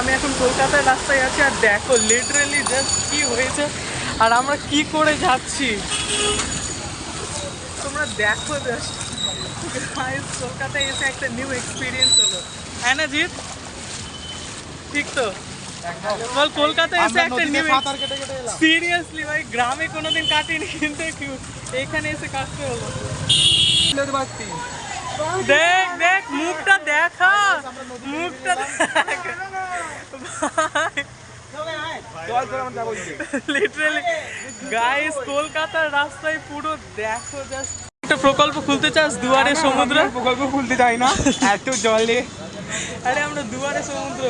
আমি এখন কলকাতার রাস্তায় আছি আর দেখো লিটারেলি জাস্ট কি হয়েছে আর আমরা কি করে যাচ্ছি? তোমরা দেখো জাস্ট কলকাতায় এসে একটা নিউ এক্সপিরিয়েন্স হলো। হ্যাঁ না জিৎ ঠিক তো? বল কলকাতায় এসে একটা নিউ সিরিয়াসলি ভাই গ্রামে কোনোদিন কাটিনি কিন্তু এইখানে এসে কাটতে হলো। দেখ দেখ মুখটা দেখা। মুখটা লিটারালি গাইস কলকাতার রাস্তায় পুরো দেখো জাস্ট একটা প্রকল্প খুলতে চাস? দুয়ারে সমুদ্র? প্রকল্প খুলতে চাই না। এত জলে। আরে আমরা দুয়ারে সমুদ্র।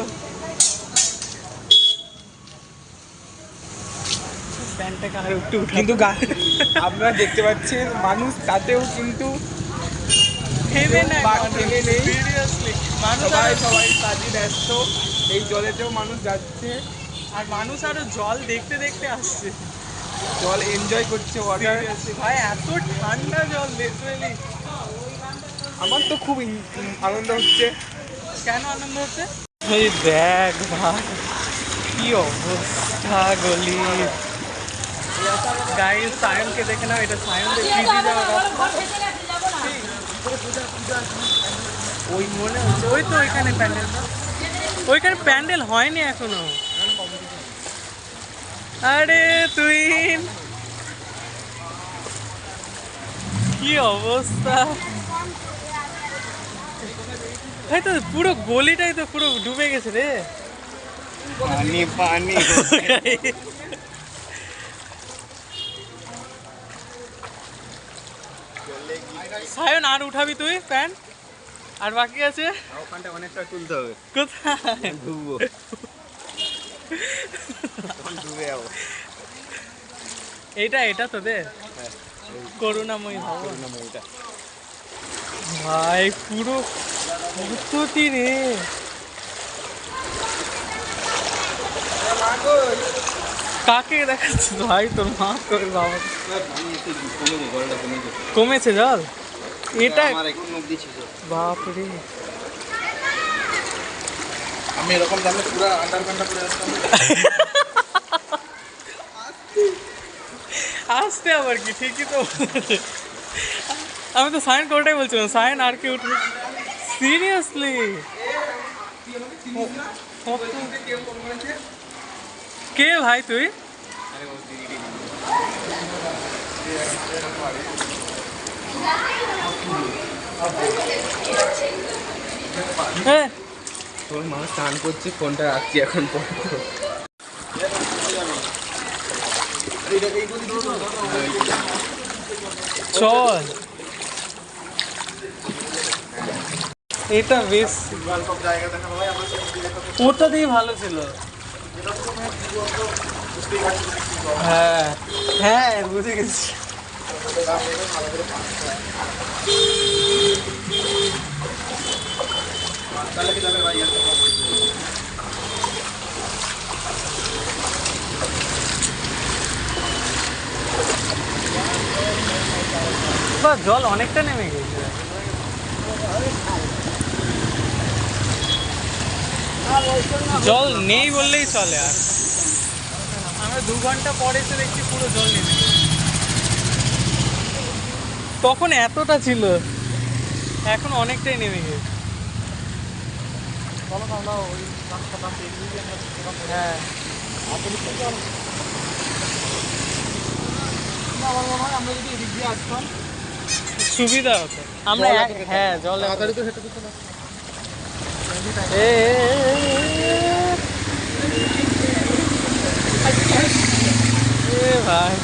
কিন্তু আপনারা দেখতে পাচ্ছেন মানুষ তাতেও কিন্তু সবাই আরো- সবাই কাজে ব্যস্ত। এই জলেতেও মানুষ যাচ্ছে। আর মানুষ আরও জল দেখতে দেখতে আসছে। জল এনজয় করছে ওয়াটার ভাই এত ঠান্ডা জল লিটারালি আমার তো খুব আনন্দ হচ্ছে। কেন আনন্দ হচ্ছে? এই দেখ ভাই কি অবস্থা গলি। গাইস সায়নকে দেখে নাও এটা সায়নদের পিজি যাওয়ার ওই মনে হচ্ছে ওই তো ওইখানে প্যান্ডেল ওইখানে প্যান্ডেল হয়নি এখনও আরে তুই কি অবস্থা? এই তো পুরো গলিটাই তো পুরো ডুবে গেছে রে। পানি পানি। সায়ন আর উঠাবি তুই প্যান্ট? আর বাকি আছে? ওখানটা অনেকটা তুলতে হবে। কোথায়? ডুববো এইটা এটা তোদের করুণাময়ী করুণাময়ীটা ভাই পুরো কতটি রে। কাকে দেখাচ্ছিস ভাই? তোর মা তোর বাবা। কমেছে জল? এটা বাপরে। আমি এরকম জানলে পুরো আন্ডার প্যান্টটা পরে আসতাম আসতে আবার কি ঠিকই তো বলেছে। আমি তো সাইন কোটাই বলছিলাম সাইন আর কি উঠবে সিরিয়াসলি কে ভাই তুই হ্যাঁ তোর মা স্নান করছে, ফোনটা রাখছি এখন চল। এটা বেশ। ওটাতেই ভালো ছিল। হ্যাঁ হ্যাঁ বুঝে গেছি। বা জল অনেকটা নেমে গেছে। জল নেই বললেই চলে আর। আমরা দু ঘণ্টা পরে এসে দেখছি পুরো জল নেমে। তখন এতটা ছিল এখন অনেকটাই নেমে গেছে। হ্যাঁ। আমার মনে হয় আমরা যদি এদিক দিয়ে আসতাম। সুবিধা হতো। আমরা জল হ্যাঁ জল তাড়াতাড়ি তো হেঁটে দিতে না ভাই।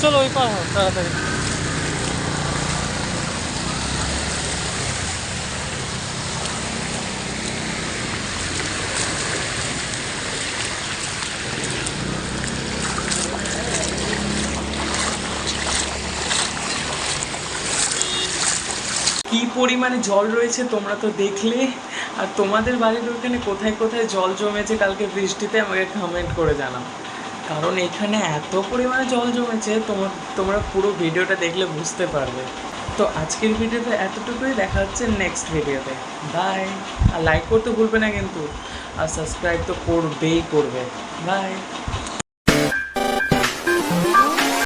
চলো ওই পার হও তাড়াতাড়ি। কি পরিমাণে জল রয়েছে তোমরা তো দেখলে। আর তোমাদের বাড়ির ওখানে কোথায় কোথায় জল জমেছে কালকে বৃষ্টিতে আমাকে কমেন্ট করে জানাও। কারণ এখানে এত পরিমাণে জল জমেছে তোমার তোমরা পুরো ভিডিওটা দেখলে বুঝতে পারবে। তো আজকের ভিডিওতে এতটুকুই, দেখা হচ্ছে নেক্সট ভিডিওতে। বাই আর লাইক করতে ভুলবে না কিন্তু। আর সাবস্ক্রাইব তো করবেই করবে। বাই